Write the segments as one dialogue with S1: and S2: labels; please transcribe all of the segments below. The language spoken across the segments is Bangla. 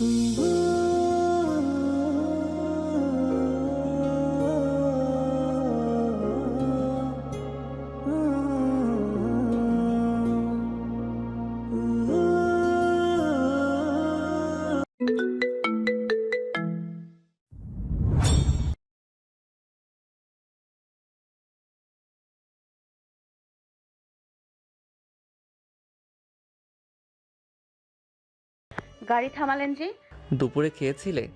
S1: Mm-hmm. গাড়ি থামালেন যে?
S2: দুপুরে খেয়েছিলে?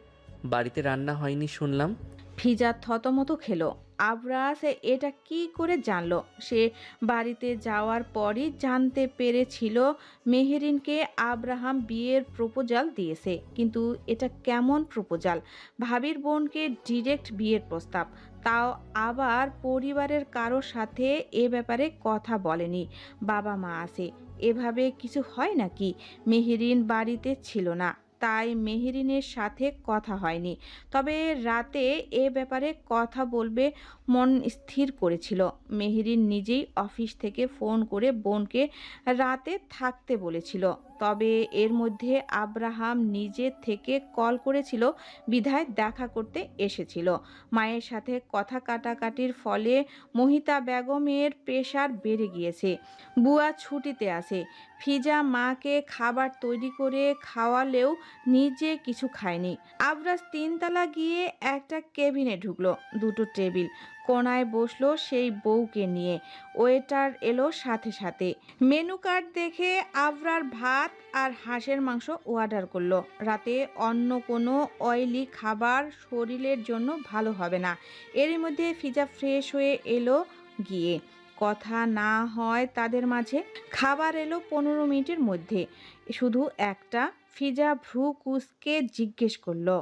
S2: বাড়িতে রান্না হয়নি শুনলাম।
S3: ফিজা থতমত খেলো। আবরাস এটা কি করে জানলো? সে বাড়িতে যাওয়ার পরই জানতে পেরেছিল মেহেরিনকে আব্রাহাম বিয়ের প্রপোজাল দিয়েছে। কিন্তু এটা কেমন প্রপোজাল? ভাবির বোনকে ডিরেক্ট বিয়ের প্রস্তাব। তাও আবার পরিবারের কারও সাথে এ ব্যাপারে কথা বলেনি। বাবা মা আছে। এভাবে কিছু হয় নাকি? মেহেরিন বাড়িতে ছিল না, তাই মেহেরিনের সাথে কথা হয়নি। তবে রাতে এ ব্যাপারে কথা বলবে মন স্থির করেছিল। মেহেরিন নিজেই অফিস থেকে ফোন করে বোনকে রাতে থাকতে বলেছিল। তবে এর মধ্যে আব্রাহাম নিজে থেকে কল করেছিল, বিধায় দেখা করতে এসেছিল। মায়ের সাথে কথা কাটাকাটির ফলে মহিতা বেগমের পেশার বেড়ে গিয়েছে। বুয়া ছুটিতে আছে। ফিজা মাকে খাবার তৈরি করে খাওয়ালেও নিজে কিছু খায়নি। আবরাজ তিনতলা গিয়ে একটা কেবিনে ঢুকলো, দুটো টেবিল কোনায় বসল সেই বউকে নিয়ে। ওয়েটার এলো সাথে সাথে। মেনু কার্ড দেখে আবরার ভাত আর হাঁসের মাংস অর্ডার করল। রাতে অন্য কোনো অয়েলি খাবার শরীরের জন্য ভালো হবে না। এর মধ্যে ফিজা ফ্রেশ হয়ে এলো গিয়ে। কথা না হয় তাদের মাঝে। খাবার এলো পনেরো মিনিটের মধ্যে। শুধু একটা ফিজা ভ্রু কুসকে জিজ্ঞেস করল।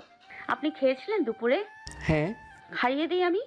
S1: আপনি খেয়েছিলেন দুপুরে?
S2: হ্যাঁ।
S1: খাইয়ে দিই আমি?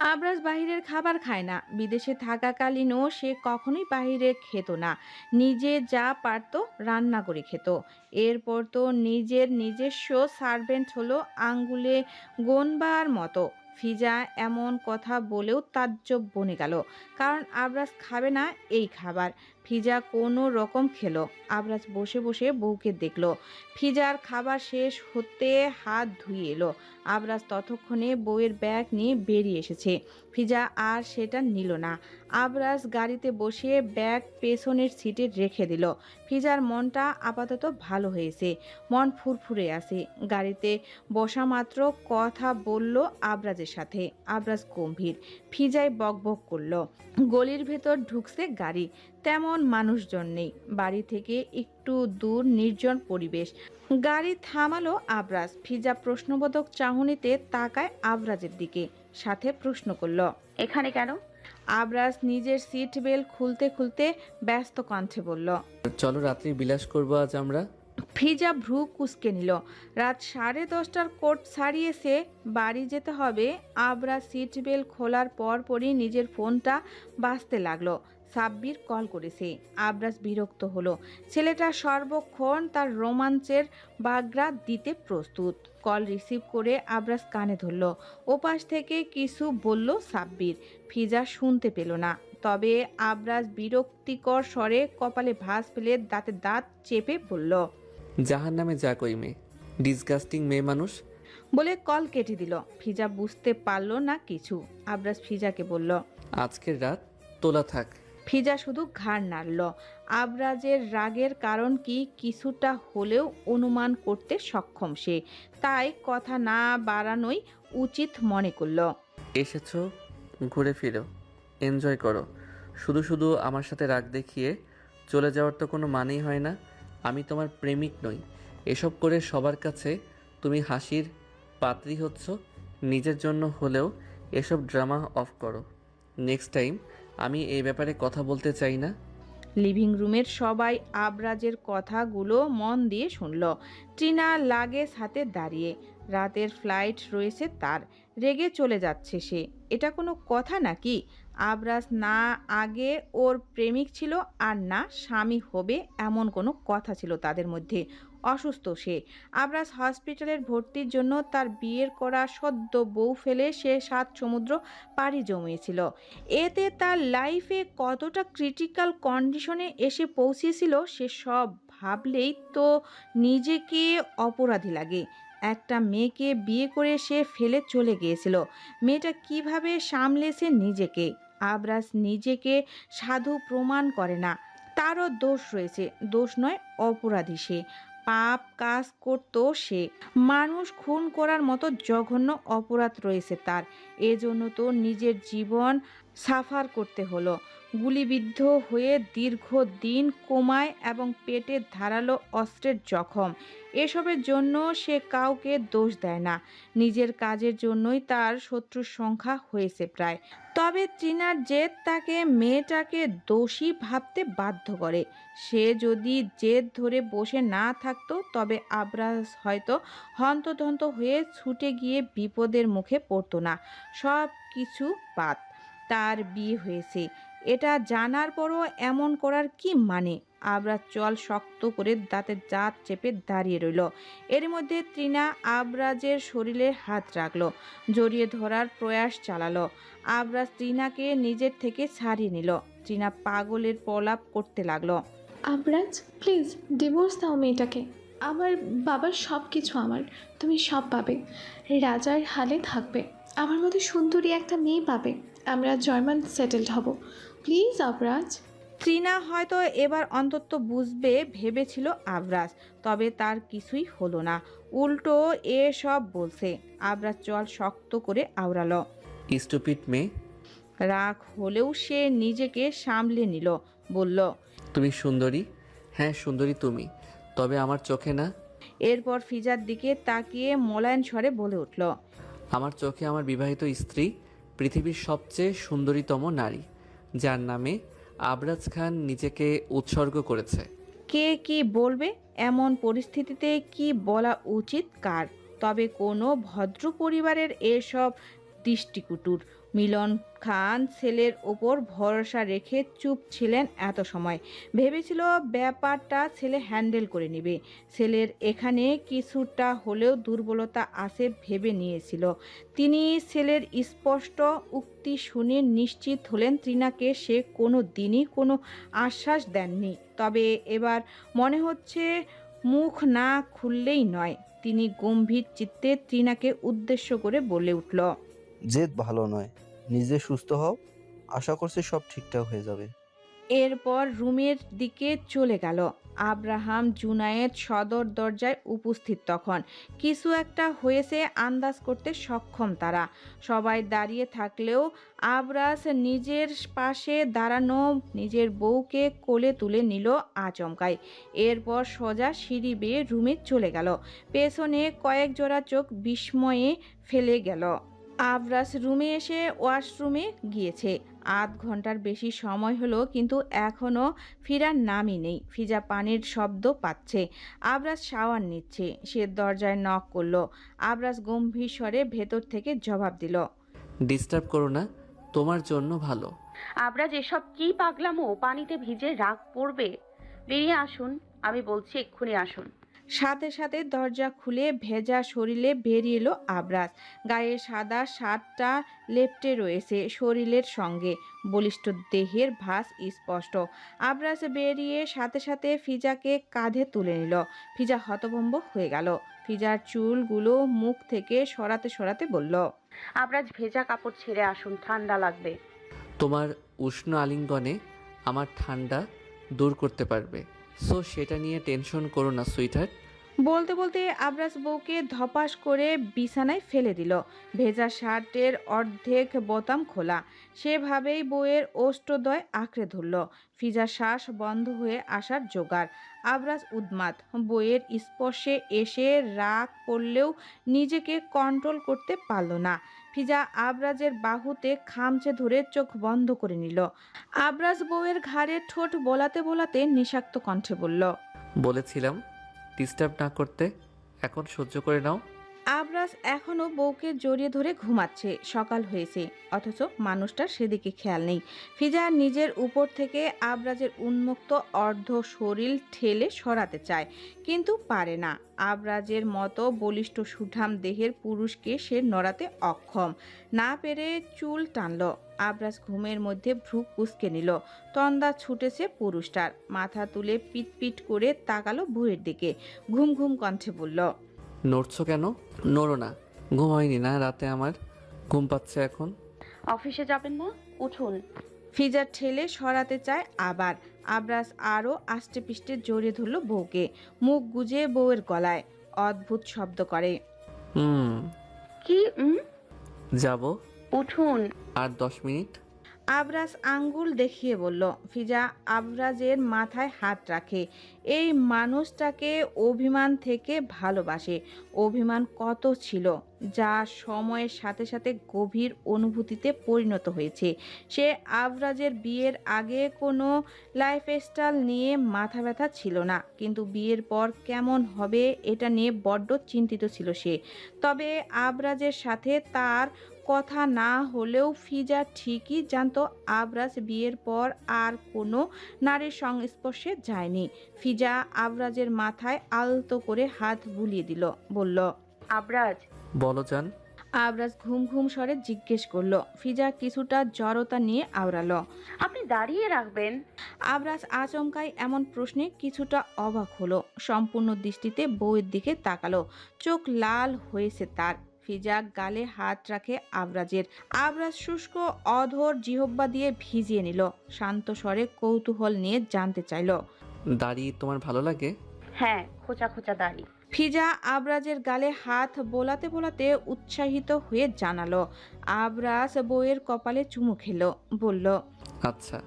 S3: আবরাজ বাহিরের খাবার খায় না। বিদেশে থাকাকালীনও সে কখনোই বাহিরে খেত না। নিজে যা পারত রান্না করে খেত। এরপর তো নিজের নিজস্ব সার্ভেন্ট হলো আঙ্গুলে গোনবার মতো। ফিজা এমন কথা বলেও তাজ্জব বনে গেল। কারণ আবরাজ খাবে না এই খাবার। ফিজা কোনো রকম খেলো। আবরাজ বসে বসে বউকে দেখল। ফিজার খাবার শেষ হতে হাত ধুয়ে এলো। আবরাজ ততক্ষণে বউয়ের ব্যাগ নিয়ে বেরিয়ে এসেছে। ফিজা আর সেটা নিল না। আবরাজ গাড়িতে বসে ব্যাগ পেছনের সিটে রেখে দিল। ফিজার মনটা আপাতত ভালো হয়েছে। মন ফুরফুরে আছে। গাড়িতে বসা মাত্র কথা বলল আবরাজের সাথে। আবরাজ গম্ভীর। ফিজায় বকবক করল। গলির ভেতর ঢুকছে গাড়ি। তেমন মানুষজন নেই। বাড়ি থেকে একটু দূর নির্জন পরিবেশ। গাড়ি থামালো আবরাজ। ফিজা প্রশ্নবোধক চাহনিতে তাকায় আবরাজের দিকে। সাথে প্রশ্ন করল
S1: এখানে কেন?
S3: আবরাজ নিজের সিট বেল্ট খুলতে খুলতে ব্যস্ত কণ্ঠে বলল
S2: চলো রাত্রি বিলাস করব আজ আমরা।
S3: ফিজা ভ্রু কুসকে নিল। রাত সাড়ে দশটার কোট ছাড়িয়েছে বাড়ি যেতে হবে। আবরা সিট বেল্ট খোলার পরপরই নিজের ফোনটা বাজতে লাগল। সাব্বির কল করেছে। আবরাজ বিরক্ত হলো। ছেলেটা সর্বক্ষণ তার রোমাঞ্চের বাগড়া দিতে প্রস্তুত। কল রিসিভ করে আবরাজ কানে ধরল। ওপাশ থেকে কিছু বলল সাব্বির। ফিজা শুনতে পেল না। তবে আবরাজ বিরক্তিকর স্বরে কপালে ভাঁজ ফেলে দাঁতে দাঁত চেপে বলল
S2: জাহার নামে যা কই মেয়ে। ডিসগাস্টিং মেয়ে মানুষ।
S3: বলে কল কেটে দিল। ফিজা বুঝতে পারল না কিছু। আবরাজ ফিজাকে বলল
S2: আজকের রাত তোলা থাক।
S3: ফিজা শুধু ঘাড় নাড়ল। আবরাজের রাগের কারণ কি কিছুটা হলেও অনুমান করতে সক্ষম সে। তাই কথা না বাড়ানোই উচিত মনে করল।
S2: এসেছ, ঘুরে ফিরো, এনজয় করো। শুধু শুধু আমার সাথে রাগ দেখিয়ে চলে যাওয়ার তো কোনো মানেই হয় না। আমি তোমার প্রেমিক নই। এসব করে সবার কাছে তুমি হাসির পাত্রী হচ্ছ। নিজের জন্য হলেও এসব ড্রামা অফ করো। নেক্সট টাইম আমি এই ব্যাপারে কথা বলতে চাই না।
S3: লিভিং রুমের সবাই আবরাজের কথাগুলো মন দিয়ে শুনল। টিনা লাগেজ হাতে দাঁড়িয়ে, রাতের ফ্লাইট রয়েছে তার, রেগে চলে যাচ্ছে সে। এটা কোনো কথা নাকি? আবরাজ না আগে ওর প্রেমিক ছিল আর না স্বামী হবে এমন কোনো কথা ছিল তাদের মধ্যে। অসুস্থ সে। আবরাজ হসপিটালের ভর্তির জন্য তার বিয়ের করা সদ্য বউ ফেলে সে সাত সমুদ্র পাড়ি জমিয়েছিল। এতে তার লাইফে কতটা ক্রিটিক্যাল কন্ডিশনে এসে পৌঁছেছিল সে সব ভাবলেই তো নিজেকে অপরাধী লাগে। একটা মেয়েকে বিয়ে করে সে ফেলে চলে গিয়েছিল। মেয়েটা কীভাবে সামলেছে নিজেকে? আবরাজ নিজেকে সাধু প্রমাণ করে না। তারও দোষ রয়েছে। দোষ নয়, অপরাধী সে। পাপ কাজ করত সে। মানুষ খুন করার মতো জঘন্য অপরাধ রয়েছে তার। এজন্য তো নিজের জীবন সাফার করতে হলো। গুলিবিদ্ধ হয়ে দীর্ঘ দিন কোমায় এবং পেটে ধারালো অস্ত্রের জখম। এসবের জন্য সে কাউকে দোষ দেয় না। নিজের কাজের জন্যই তার শত্রুর সংখ্যা হয়েছে প্রায়। তবে চীনার জেদ তাকে, মেয়েটাকে দোষী ভাবতে বাধ্য করে। সে যদি জেদ ধরে বসে না থাকতো, তবে আবরাজ হয়তো হন্তদন্ত হয়ে ছুটে গিয়ে বিপদের মুখে পড়তো না। সব কিছু বাদ। তার বিয়ে হয়েছে। এটা জানার পরও এমন করার কি মানে? আবরাজ চল শক্ত করে দাঁতের জাত চেপে দাঁড়িয়ে রইল। এর মধ্যে তৃণা আবরাজের শরীরে হাত রাখল, জড়িয়ে ধরার প্রয়াস চালালো। আবরাজ তৃণাকে নিজের থেকে ছাড়িয়ে নিল। তৃণা পাগলের প্রলাপ করতে লাগল।
S4: আবরাজ, প্লিজ, ডিভোর্স দাও মেয়েটাকে। আমার বাবার সব কিছু আমার। তুমি সব পাবে। রাজার হালে থাকবে। আমার মতো সুন্দরী একটা মেয়ে পাবে। আমরা জয়মান সেটেলড হব। প্লিজ আবরাজ
S3: তৃণা হয়তো এবার অন্তত বুঝবে ভেবেছিল আবরাজ তবে তার কিছুই হলো না। উল্টো এসব বলছে। আবরাজ চল শক্ত করে আওড়ালো।
S2: স্টুপিড মেয়ে।
S3: রাগ হলেও সে নিজেকে সামলে নিল বলল
S2: তুমি সুন্দরী? হ্যাঁ সুন্দরী তুমি। তবে আমার চোখে না?
S3: এরপর ফিজার দিকে তাকিয়ে মোলায়েন স্বরে বলে উঠল
S2: আমার চোখে আমার বিবাহিত স্ত্রী? পৃথিবীর সবচেয়ে সুন্দরীতম নারী, যার নামে আবরাজ খান নিজেকে উৎসর্গ করেছে।
S3: কে কি বলবে? এমন পরিস্থিতিতে কি বলা উচিত কার? তবে কোনো ভদ্র পরিবারের এসব দৃষ্টিকুটুর মিলন খান ছেলের ওপর ভরসা রেখে চুপ ছিলেন এত সময়। ভেবেছিল ব্যাপারটা ছেলে হ্যান্ডেল করে নেবে। ছেলের এখানে কিছুটা হলেও দুর্বলতা আছে ভেবে নিয়েছিল। তিনি ছেলের স্পষ্ট উক্তি শুনে নিশ্চিত হলেন তৃণাকে সে কোনো দিনই কোনো আশ্বাস দেননি। তবে এবার মনে হচ্ছে মুখ না খুললেই নয়। তিনি গম্ভীর চিত্তে তৃণাকে উদ্দেশ্য করে বলে উঠল
S5: জেদ ভালো নয়। নিজে সুস্থ হও। আশা করছি সব ঠিকঠাক হয়ে যাবে।
S3: এরপর রুমের দিকে চলে গেল। আব্রাহাম জুনায়েদ সদর দরজায় উপস্থিত তখন। কিছু একটা হয়েছে আন্দাজ করতে সক্ষম তারা। সবাই দাঁড়িয়ে থাকলেও আবরাস নিজের পাশে দাঁড়ানো নিজের বউকে কোলে তুলে নিল আচমকায় এরপর সোজা সিঁড়ি বেয়ে রুমে চলে গেল। পেছনে কয়েক জোড়া চোখ বিস্ময়ে ফেলে গেল। আবরাজ রুমে এসে ওয়াশরুমে গিয়েছে। আধ ঘণ্টার বেশি সময় হলো কিন্তু এখনও ফিরার নামই নেই। ফিজা পানির শব্দ পাচ্ছে। আবরাজ শাওয়ার নিচ্ছে। সে দরজায় নক করল। আবরাজ গম্ভীর স্বরে ভেতর থেকে জবাব দিল
S2: ডিস্টার্ব করো না তোমার জন্য ভালো।
S1: আবরাজ এসব কি পাগলামো? পানিতে ভিজে রাগ পড়বে বেরিয়ে আসুন আমি বলছি এক্ষুনি আসুন।
S3: সাথে সাথে দরজা খুলে ভেজা শরীরে বেরিয়ে এলো আবরাজ গায়ে সাদা শার্টটা লেপটে রয়েছে শরীরের সঙ্গে। বলিষ্ঠ দেহের ভাস স্পষ্ট। আবরাজ বেরিয়ে সাথে সাথে ফিজাকে কাঁধে তুলে নিল। ফিজা হতভম্ব হয়ে গেল। ফিজার চুলগুলো মুখ থেকে সরাতে সরাতে বলল
S1: আবরাজ ভেজা কাপড় ছেড়ে আসুন ঠান্ডা লাগবে।
S2: তোমার উষ্ণ আলিঙ্গনে আমার ঠান্ডা দূর করতে পারবে। সো সেটা নিয়ে টেনশন করো না সুইটার
S3: বলতে বলতে আবরাজ বউকে ধপাস করে বিছানায় ফেলে দিল। ভেজা শার্টের অর্ধেক বোতাম খোলা। সেভাবেই বউয়ের ওষ্ঠদয় আঁকড়ে ধরল। ফিজা শ্বাস বন্ধ হয়ে আসার জোগাড়। আবরাজ উদ্মাদ। বইয়ের স্পর্শে এসে রাগ করলেও নিজেকে কন্ট্রোল করতে পারল না। ফিজা আবরাজের বাহুতে খামচে ধরে চোখ বন্ধ করে নিল। আবরাজ বউয়ের ঘাড়ে ঠোঁট বোলাতে বলাতে নিষাক্ত কণ্ঠে বলল,
S2: বলেছিলাম ডিস্টার্ব না করতে, এখন সহ্য করে নাও।
S3: আবরাজ এখনও বউকে জড়িয়ে ধরে ঘুমাচ্ছে, সকাল হয়েছে। অথচ মানুষটার সেদিকে খেয়াল নেই। ফিজা নিজের উপর থেকে আবরাজের উন্মুক্ত অর্ধ শরীর ঠেলে সরাতে চায়, কিন্তু পারে না। আবরাজের মতো বলিষ্ঠ সুঠাম দেহের পুরুষকে সে নড়াতে অক্ষম। না পেরে চুল টানল। আবরাজ ঘুমের মধ্যে ভ্রু কুসকে নিল। তন্দা ছুটেছে পুরুষটার। মাথা তুলে পিট পিট করে তাকালো বউয়ের দিকে। ঘুম ঘুম কণ্ঠে বলল
S2: নড়ছো কেন? নড়ো না। ঘুম হয়নি না রাতে আমার? ঘুম পাচ্ছে এখন?
S1: অফিসে যাবেন না? উঠুন।
S3: ফিজার ঠেলে সরাতে চায় আবার। আবরাজ আরও আষ্টে পিষ্টে জড়িয়ে ধরল বউকে। মুখ গুজে বউয়ের গলায়। অদ্ভুত শব্দ করে।
S2: হুম।
S1: কি? উম,
S2: যাব।
S1: উঠুন।
S2: আর দশ মিনিট?
S3: আবরাজ আঙ্গুল দেখিয়ে বলল, ফিজা, আবরাজের মাথায় হাত রাখে। এই মানুষটাকে অভিমান থেকে ভালোবাসে। অভিমান কত ছিল? যা সময়ের সাথে সাথে গভীর অনুভূতিতে পরিণত হয়েছে। সে আবরাজের বিয়ের আগে কোনো লাইফস্টাইল নিয়ে মাথা ব্যথা ছিল না। কিন্তু বিয়ের পর কেমন হবে এটা নিয়ে বড্ড চিন্তিত ছিল সে। তবে আবরাজের সাথে তার কথা না হলেও ফিজা ঠিকই জানতো আবরাজ বিয়ের পর আর কোনো নারীর সংস্পর্শে যায়নি। ফিজা আবরাজের মাথায় আলতো করে হাত বুলিয়ে দিল বলল
S1: আবরাজ।
S2: বলো যান
S3: আবরাজ ঘুম ঘুম স্বরে জিজ্ঞেস করল ফিজা কিছুটা জড়তা নিয়ে আওড়ালো
S1: আপনি দাঁড়িয়ে রাখবেন?
S3: আবরাজ আচমকায় এমন প্রশ্নে কিছুটা অবাক হলো সম্পূর্ণ দৃষ্টিতে বউয়ের দিকে তাকালো চোখ লাল হয়েছে তার। ফিজা গালে হাত রাখে আবরাজের। আবরাজ শুষ্ক অধর জিহব্বা দিয়ে ভিজিয়ে নিল। শান্ত স্বরে কৌতূহল নিয়ে জানতে চাইল।
S2: দাড়ি তোমার ভালো লাগে?
S1: হ্যাঁ খোঁচা খোঁচা দাড়ি।
S3: ফিজা আবরাজের গালে হাত বোলাতে বোলাতে উৎসাহিত হয়ে জানালো। আবরাজ বউয়ের কপালে চুমু খেলো বলল
S2: আচ্ছা।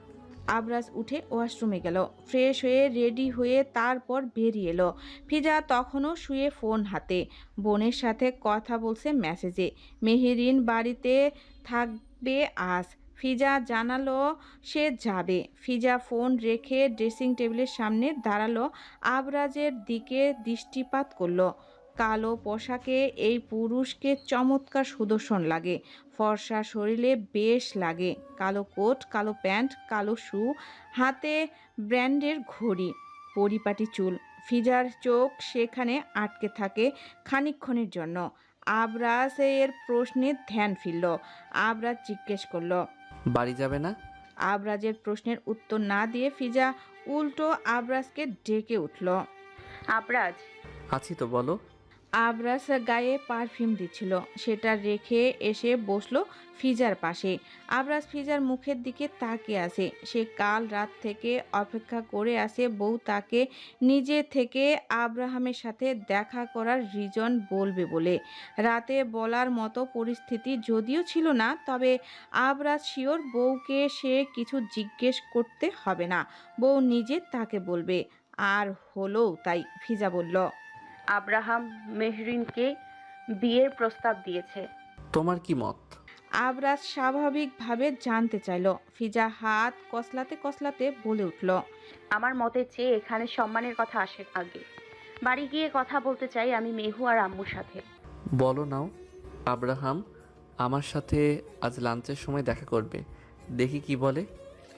S3: আবরাজ উঠে ওয়াশরুমে গেল। ফ্রেশ হয়ে, রেডি হয়ে তারপর বেরিয়ে এলো। ফিজা তখনও শুয়ে ফোন হাতে। বোনের সাথে কথা বলছে মেসেজে। মেহেরিন বাড়িতে থাকবে আজ। ফিজা জানালো সে যাবে। ফিজা ফোন রেখে ড্রেসিং টেবিলের সামনে দাঁড়াল। আবরাজের দিকে দৃষ্টিপাত করল। কালো পোশাকে এই পুরুষকে চমৎকার সুদর্শন লাগে। ফর্সা শরীরে বেশ লাগে। কালো কোট কালো প্যান্ট কালো শু হাতে ব্র্যান্ডের ঘড়ি পরিপাটি চুল ফিজার চোখ সেখানে আটকে থাকে খানিকক্ষণের জন্য। আবরাজ এর প্রশ্নে ধ্যান ফিরল। আবরাজ জিজ্ঞেস করল
S2: বাড়ি যাবে না?
S3: আবরাজের প্রশ্নের উত্তর না দিয়ে ফিজা উল্টো আবরাজকে ডেকে উঠল
S1: আবরাজ।
S2: আছি তো বলো।
S3: আবরাজ গায়ে পারফিউম দিচ্ছিল। সেটা রেখে এসে বসল ফিজার পাশে। আবরাজ ফিজার মুখের দিকে তাকিয়ে আসে সে কাল রাত থেকে অপেক্ষা করে আসে বউ তাকে নিজে থেকে আব্রাহামের সাথে দেখা করার রিজন বলবে বলে। রাতে বলার মতো পরিস্থিতি যদিও ছিল না, তবে আবরাজ শিওর বউকে সে কিছু জিজ্ঞেস করতে হবে না। বউ নিজে তাকে বলবে, আর হলো তাই, ফিজা বলল।
S1: আব্রাহাম মেহরিনকে বিয়ের প্রস্তাব দিয়েছে।
S2: তোমার কি মত?
S3: আবরাজ স্বাভাবিকভাবে জানতে চাইল। ফিজা হাত কসলাতে কসলাতে বলে উঠল
S1: আমার মতে চেয়ে এখানে সম্মানের কথা আসে আগে। বাড়ি গিয়ে কথা বলতে চাই আমি মেহু আর আম্মুর সাথে।
S2: বলো নাও আব্রাহাম আমার সাথে আজ লাঞ্চের সময় দেখা করবে। দেখি কি বলে।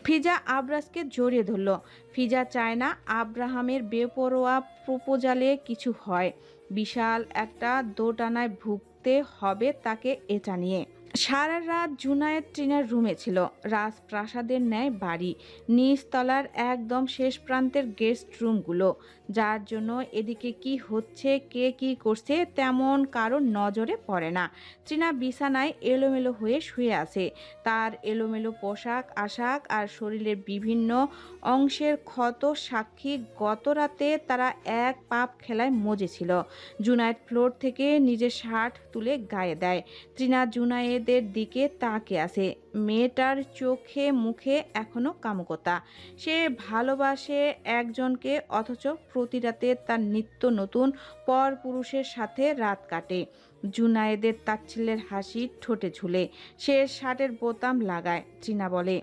S3: ফিজা আবরাজকে জড়িয়ে ধরল। ফিজা চায় না আব্রাহামের বেপরোয়া প্রপোজালে কিছু হয়। বিশাল একটা দোটানায় ভুগতে হবে তাকে এটা নিয়ে। সারা রাত জুনায়েদ ট্রিনার রুমে ছিল। রাজপ্রাসাদের ন্যায় বাড়ি। নিচতলার একদম শেষ প্রান্তের গেস্ট রুমগুলো। যার জন্য এদিকে কি হচ্ছে, কে কি করছে তেমন কারও নজরে পড়ে না। ট্রিনা বিছানায় এলোমেলো হয়ে শুয়ে আছে। তার এলোমেলো পোশাক, আশাক আর শরীরের বিভিন্ন অংশের ক্ষত সাক্ষী গত রাতে তারা এক পাপ খেলায় মজেছিল। জুনায়েদ ফ্লোর থেকে নিজের শার্ট তুলে গায়ে দেয়। তৃণা জুনায়েদের দিকে তাকে আসে মেয়েটার চোখে মুখে এখনও কামকতা। সে ভালোবাসে একজনকে, অথচ প্রতি রাতে তার নিত্য নতুন পর পুরুষের সাথে রাত কাটে। জুনায়েদের তাচ্ছিল্যের হাসি ঠোঁটে ঝুলে। সে শার্টের বোতাম লাগায়, চীনা বলে।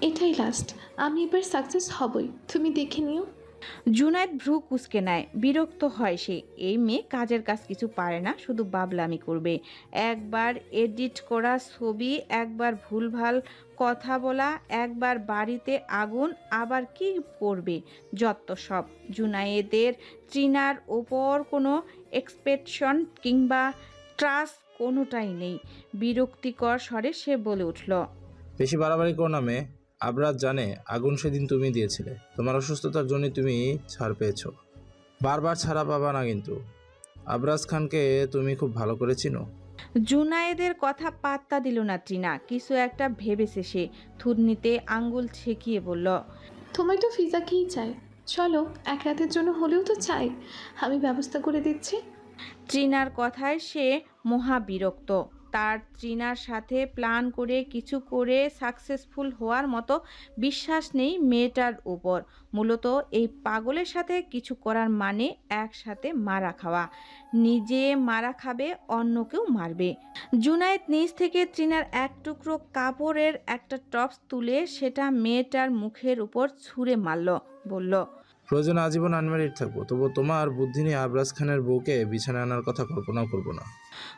S4: এটাই লাস্ট আমি এবার সাকসেস হবই। তুমি দেখে নিও।
S3: জুনাইদ ভ্রু কুচকে নেয়, বিরক্ত হয় সে। এই মেয়ে কাজের কাজ কিছু পারে না, শুধু বাবলামি করবে। একবার এডিট করা ছবি, একবার ভুলভাল কথা বলা, একবার বাড়িতে আগুন, আবার কি করবে? যত সব। জুনায়েদের ট্রিনার ওপর কোনো এক্সপেকশন কিংবা ট্রাস্ট কোনোটাই নেই। বিরক্তিকর স্বরে সে বলে উঠল,
S6: বেশি বাড়াবাড়ি করো না মেয়ে। আবরাজ জানে আগুন সেদিন তুমি দিয়েছিলে। তোমার অসুস্থতার জন্য তুমি ছাড় পেয়েছ। বারবার ছাড়া পাবা না কিন্তু। আবরাজ খানকে তুমি খুব ভালো করে চিনো।
S3: জুনায়েদের কথা পাত্তা দিল না ট্রিনা কিছু একটা ভেবেছে সে। থুতনিতে আঙ্গুল ছেঁকিয়ে বলল
S4: তোমার তো ফিজাকেই চাই? চলো এক রাতের জন্য হলেও তো চাই। আমি ব্যবস্থা করে দিচ্ছি।
S3: ট্রিনার কথায় সে মহা বিরক্ত। তার ট্রিনার সাথে প্ল্যান করে কিছু করে সাকসেসফুল হওয়ার মতো বিশ্বাস নেই মেয়েটার উপর। মূলত এই পাগলের সাথে কিছু করার মানে একসাথে মারা খাওয়া। নিজে মারা খাবে, অন্যকেও মারবে। জুনায়েদ নিজ থেকে ট্রিনার এক টুকরো কাপড়ের একটা টপস তুলে সেটা মেয়েটার মুখের উপর ছুঁড়ে মারল, বলল,
S6: প্রয়োজনে আজীবন আনম্যারিড থাকব তবু তোমার বুদ্ধি নিয়ে আবরাজ খানের বউকে বিছানায় আনার কথা কল্পনাও করব না।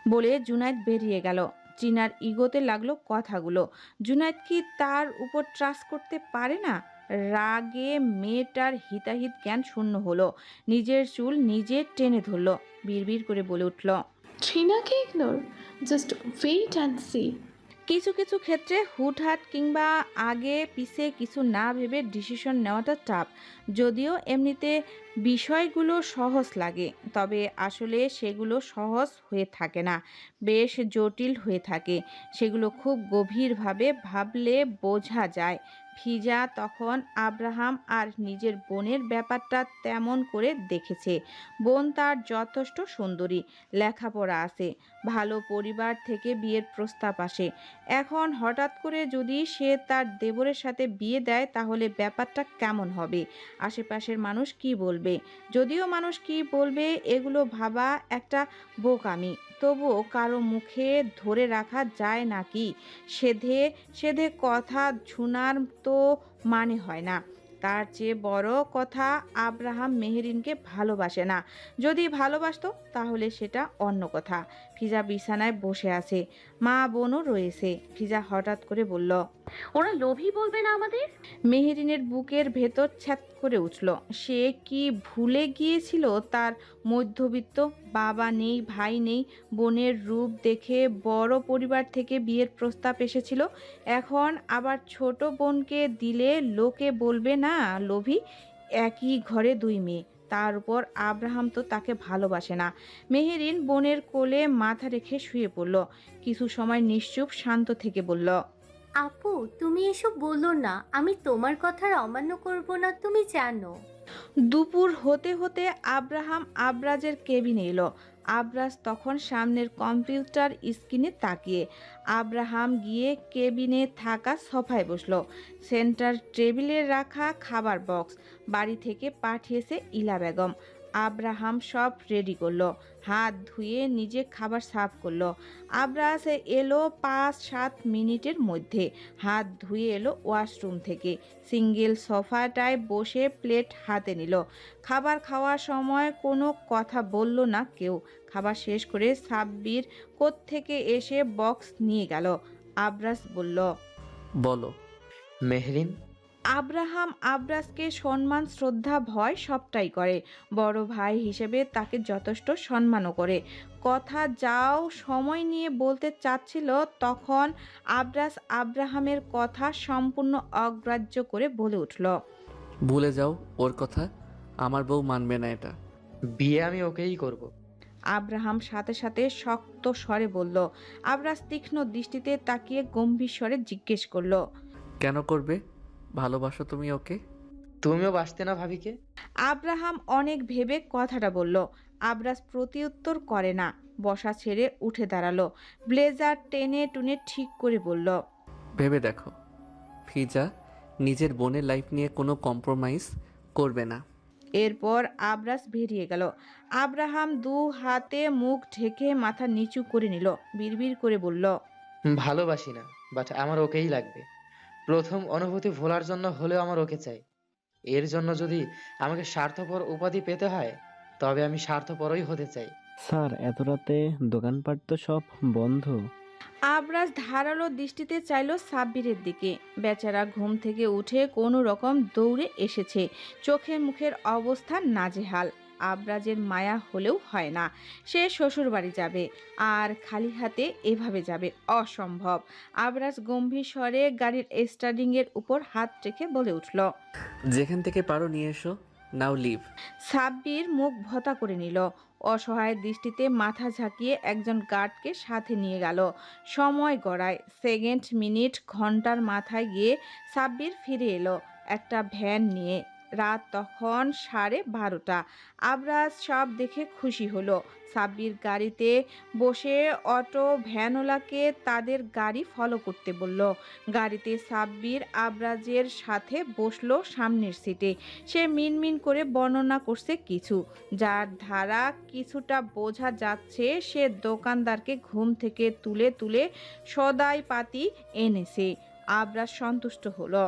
S3: বলে জুনায়দ বেরিয়ে গেল। চিনার ইগোতে লাগল কথাগুলো। জুনায়দ কি তার উপর ট্রাস্ট করতে পারে না? রাগে মেয়েটার হিতাহিত জ্ঞান শূন্য হলো। নিজের চুল নিজে টেনে ধরলো। বিড়বিড় করে বলে উঠল
S4: ট্রিনাকে ignore just wait and see
S3: কিছু কিছু ক্ষেত্রে হুটহাট কিংবা আগে পিছে কিছু না ভেবে ডিসিশন নেওয়াটা টাফ যদিও এমনিতে বিষয়গুলো সহজ লাগে, তবে আসলে সেগুলো সহজ হয়ে থাকে না, বেশ জটিল হয়ে থাকে। সেগুলো খুব গভীরভাবে ভাবলে বোঝা যায় ফিজা তখন আব্রাহাম আর নিজের বোনের ব্যাপারটা তেমন করে দেখেছে। বোন তার যথেষ্ট সুন্দরী, লেখাপড়া আছে, ভালো পরিবার থেকে বিয়ের প্রস্তাব আসে। এখন হঠাৎ করে যদি সে তার দেবরের সাথে বিয়ে দেয়, তাহলে ব্যাপারটা কেমন হবে? আশেপাশের মানুষ কি বলবে? যদিও মানুষ কি বলবে, এগুলো ভাবা একটা বোকামি। তবুও কারও মুখে ধরে রাখা যায় নাকি? সেধে সেধে কথা শোনার তো মানে হয় না। তার চেয়ে বড় কথা আব্রাহাম মেহেরিনকে ভালোবাসে না। যদি ভালোবাসত, তাহলে সেটা অন্য কথা। ফিজা বিছানায় বসে আছে। মা বোনও রয়েছে। ফিজা হঠাৎ করে বলল
S1: ওরা লোভী বলবে না আমাদের?
S3: মেহেরিনের বুকের ভেতর ছ্যাত করে উঠল। সে কি ভুলে গিয়েছিল তার মধ্যবিত্ত বাবা নেই ভাই নেই বোনের রূপ দেখে বড় পরিবার থেকে বিয়ের প্রস্তাব এসেছিল। এখন আবার ছোট বোনকে দিলে লোকে বলবে না লোভী একই ঘরে দুই মেয়ে। তার উপর আব্রাহাম তো তাকে ভালোবাসে না। মেহেরিন বোনের কোলে মাথা রেখে শুয়ে পড়ল। কিছু সময় নিশ্চুপ শান্ত থেকে বলল
S7: আপু তুমি এসব বলো না। আমি তোমার কথার অমান্য করব না তুমি জানো।
S3: দুপুর হতে হতে আব্রাহাম আবরাজের কেবিনে এলো। আবরাজ তখন সামনের কম্পিউটার স্ক্রিনে তাকিয়ে। আব্রাহাম গিয়ে কেবিনে থাকা সফায় বসল। সেন্টার টেবিলে রাখা খাবার বক্স বাড়ি থেকে পাঠিয়েছে ইলা বেগম। আব্রাহাম সব রেডি করল। হাত ধুয়ে নিজে খাবার সাফ করল। আব্রাস এলো পাঁচ সাত মিনিটের মধ্যে। হাত ধুয়ে এলো ওয়াশরুম থেকে। সিঙ্গেল সোফাটায় বসে প্লেট হাতে নিল। খাবার খাওয়ার সময় কোনো কথা বলল না কেউ। খাবার শেষ করে সাব্বির থেকে এসে বক্স নিয়ে গেল। আবরাস বলল,
S2: বলো,
S8: মেহরিন।
S3: আব্রাহাম আব্রাসকে সম্মান শ্রদ্ধা ভয় সবটাই করে। বড় ভাই হিসেবে তাকে যথেষ্ট সম্মানও করে। কথা যাও সময় নিয়ে বলতে চাচ্ছিল তখন আব্রাস আব্রাহামের কথা সম্পূর্ণ অগ্রাহ্য করে বলে উঠল
S2: ভুলে যাও ওর কথা আমার বউ মানবে না এটা।
S8: বিয়ে আমি ওকেই করব।
S3: আব্রাহাম সাথে সাথে শক্ত স্বরে বলল আব্রাস তীক্ষ্ণ দৃষ্টিতে তাকিয়ে গম্ভীর স্বরে জিজ্ঞেস করল
S2: কেন করবে? ভালোবাসো তুমি ওকে?
S8: তুমিও বাসতে না ভাবিকে?
S3: আব্রাহাম অনেক ভেবে কথাটা বলল। আবরাজ প্রতিউত্তর করে না বসা ছেড়ে উঠে দাঁড়াল। ব্লেজার টেনে টুনে ঠিক করে বলল
S2: ভেবে দেখো ফিজা নিজের বোনের লাইফ নিয়ে কোনো কম্প্রোমাইজ করবে না।
S3: এরপর আবরাজ বেরিয়ে গেল। আব্রাহাম দু হাতে মুখ ঢেকে মাথা নিচু করে নিল বিড়বিড় করে বলল
S8: ভালোবাসি না বাট আমার ওকেই লাগবে। প্রথম অনুভূতি ভোলার জন্য হলেও আমার ওকে চাই। এর জন্য যদি আমাকে স্বার্থপর উপাধি পেতে হয় তবে আমি স্বার্থপরই হতে চাই।
S9: স্যার এত রাতে দোকানপাট তো সব বন্ধ।
S3: আবরাজ ধারালো দৃষ্টিতে চাইল সাব্বিরের দিকে। বেচারা ঘুম থেকে উঠে কোনো রকম দৌড়ে এসেছে। চোখে মুখের অবস্থা নাজেহাল। আবরাজের মায়া হলেও হয় না। সে শ্বশুর বাড়ি যাবে আর খালি হাতে এভাবে যাবে অসম্ভব। আবরাজ গম্ভীর স্বরে গাড়ির স্টার্ডিংয়ের উপর হাত রেখে বলে উঠল
S2: যেখান থেকে পারো নিয়ে এসো নাও লিভ।
S3: সাব্বির মুখ ভতা করে নিল। অসহায় দৃষ্টিতে মাথা ঝাঁকিয়ে একজন গার্ডকে সাথে নিয়ে গেল। সময় গড়ায় সেকেন্ড মিনিট ঘণ্টার মাথায় গিয়ে সাব্বির ফিরে এলো একটা ভ্যান নিয়ে। রাত তখন সাড়ে বারোটা। আবরাজ সব দেখে খুশি হলো। সাব্বির গাড়িতে বসে অটো ভ্যানওয়ালাকে তাদের গাড়ি ফলো করতে বলল। গাড়িতে সাব্বির আবরাজের সাথে বসল সামনের সিটে সে মিনমিন করে বর্ণনা করছে কিছু। যার ধারা কিছুটা বোঝা যাচ্ছে, সে দোকানদারকে ঘুম থেকে তুলে তুলে সদাই পাতি এনেছে। আবরাজ সন্তুষ্ট হলো।